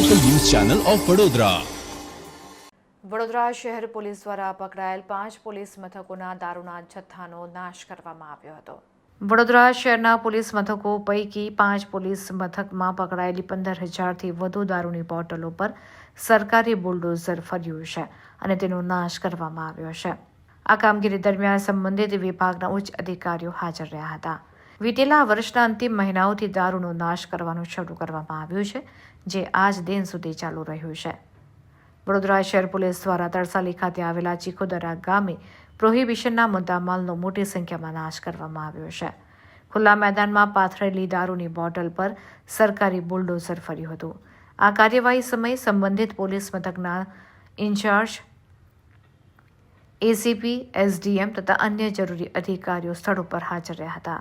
Channel of Vadodara Vadodara શહેર police દ્વારા પકડાયેલ પાંચ પોલીસ મથકોના દારૂના જથ્થાનો નાશ કરવામાં આવ્યો હતો. વડોદરા શહેરના પોલીસ મથકો પૈકી પાંચ પોલીસ મથકમાં પકડાયેલી પંદર હજારથી વધુ દારૂની બોટલો પર સરકારી બુલડોઝર ફર્યું છે અને તેનો નાશ કરવામાં આવ્યો છે. આ કામગીરી દરમિયાન સંબંધિત વિભાગના ઉચ્ચ અધિકારીઓ હાજર રહ્યા હતા. વીતેલા વર્ષના અંતિમ મહિનાઓથી દારૂનો નાશ કરવાનું શરૂ કરવામાં આવ્યું છે, જે આજ દિન સુધી ચાલુ રહ્યું છે. વડોદરા શહેર પોલીસ દ્વારા તરસાલી ખાતે આવેલા ચીખોદરા ગામે પ્રોહિબિશનના મુદ્દામાલનો મોટી સંખ્યામાં નાશ કરવામાં આવ્યો છે. ખુલ્લા મેદાનમાં પાથરેલી દારૂની બોટલ પર સરકારી બુલડોઝર ફર્યું હતું. આ કાર્યવાહી સમયે સંબંધિત પોલીસ મથકના ઇન્ચાર્જ, એસીપી, એસડીએમ તથા અન્ય જરૂરી અધિકારીઓ સ્થળ ઉપર હાજર રહ્યા હતા.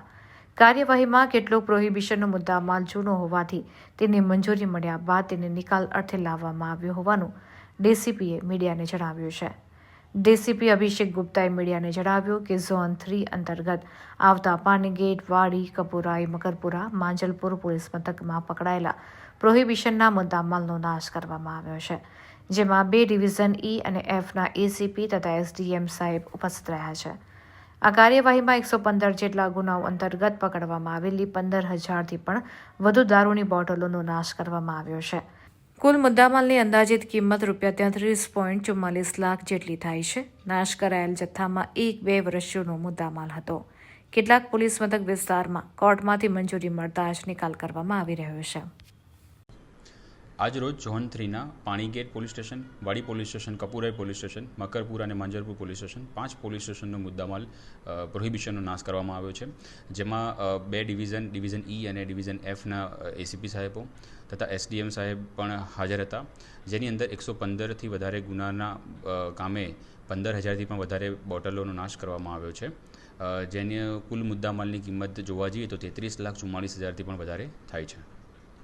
કાર્યવાહીમાં કેટલોક પ્રોહિબિશનનો મુદ્દામાલ જૂનો હોવાથી તેને મંજૂરી મળ્યા બાદ તેને નિકાલ અર્થે લાવવામાં આવ્યો હોવાનું ડીસીપીએ મીડિયાને જણાવ્યું છે. ડીસીપી અભિષેક ગુપ્તાએ મીડિયાને જણાવ્યું કે ઝોન થ્રી અંતર્ગત આવતા પાનગેટ, વાડી, કપુરાઈ, મકરપુરા, માંજલપુર પોલીસ મથકમાં પકડાયેલા પ્રોહિબિશનના મુદ્દામાલનો નાશ કરવામાં આવ્યો છે, જેમાં બે ડિવિઝન ઈ અને એફના એસીપી તથા એસડીએમ સાહેબ ઉપસ્થિત રહ્યા છે. આ કાર્યવાહીમાં એકસો પંદર જેટલા ગુનાઓ અંતર્ગત પકડવામાં આવેલી પંદર હજારથી પણ વધુ દારૂની બોટલોનો નાશ કરવામાં આવ્યો છે. કુલ મુદ્દામાલની અંદાજિત કિંમત રૂપિયા તેત્રીસ પોઈન્ટ ચુમ્માલીસ લાખ જેટલી થાય છે. નાશ કરાયેલ જથ્થામાં એક બે વર્ષોનો મુદ્દામાલ હતો. કેટલાક પોલીસ મથક વિસ્તારમાં કોર્ટમાંથી મંજૂરી મળતા જ નિકાલ કરવામાં આવી રહ્યો છે. આજરોજ zone થ્રીના Panigate police station, Wadi police station, Kapurai police station, Makarpur અને માંજરપુર પોલીસ સ્ટેશન પાંચ પોલીસ સ્ટેશનનો મુદ્દામાલ પ્રોહિબિશનનો નાશ કરવામાં આવ્યો છે. જેમાં બે ડિવિઝન ડિવિઝન ઈ અને ડિવિઝન એફના એસીપી સાહેબો તથા એસડીએમ સાહેબ પણ હાજર હતા. જેની અંદર એકસો પંદરથી વધારે ગુનાના કામે પંદર હજારથી પણ વધારે બોટલોનો નાશ કરવામાં આવ્યો છે. જેની કુલ મુદ્દામાલની કિંમત જોવા જઈએ તો તેત્રીસ લાખ ચુમ્માળીસ હજારથી પણ વધારે થાય છે.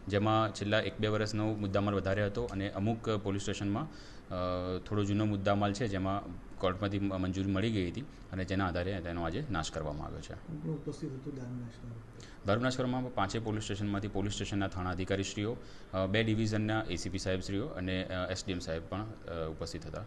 જેમાં છેલ્લા એક બે વર્ષનો મુદ્દામાલ વધારે હતો અને અમુક પોલીસ સ્ટેશનમાં થોડો જૂનો મુદ્દામાલ છે જેમાં કોર્ટમાંથી મંજૂરી મળી ગઈ હતી અને જેના આધારે તેનો આજે નાશ કરવામાં આવ્યો છે. પાંચે દારૂનાશ કરવામાં પાંચેય પોલીસ સ્ટેશનમાંથી પોલીસ સ્ટેશનના થાણા અધિકારીશ્રીઓ બે ડિવિઝનના એસીપી સાહેબશ્રીઓ અને એસડીએમ સાહેબ પણ ઉપસ્થિત હતા.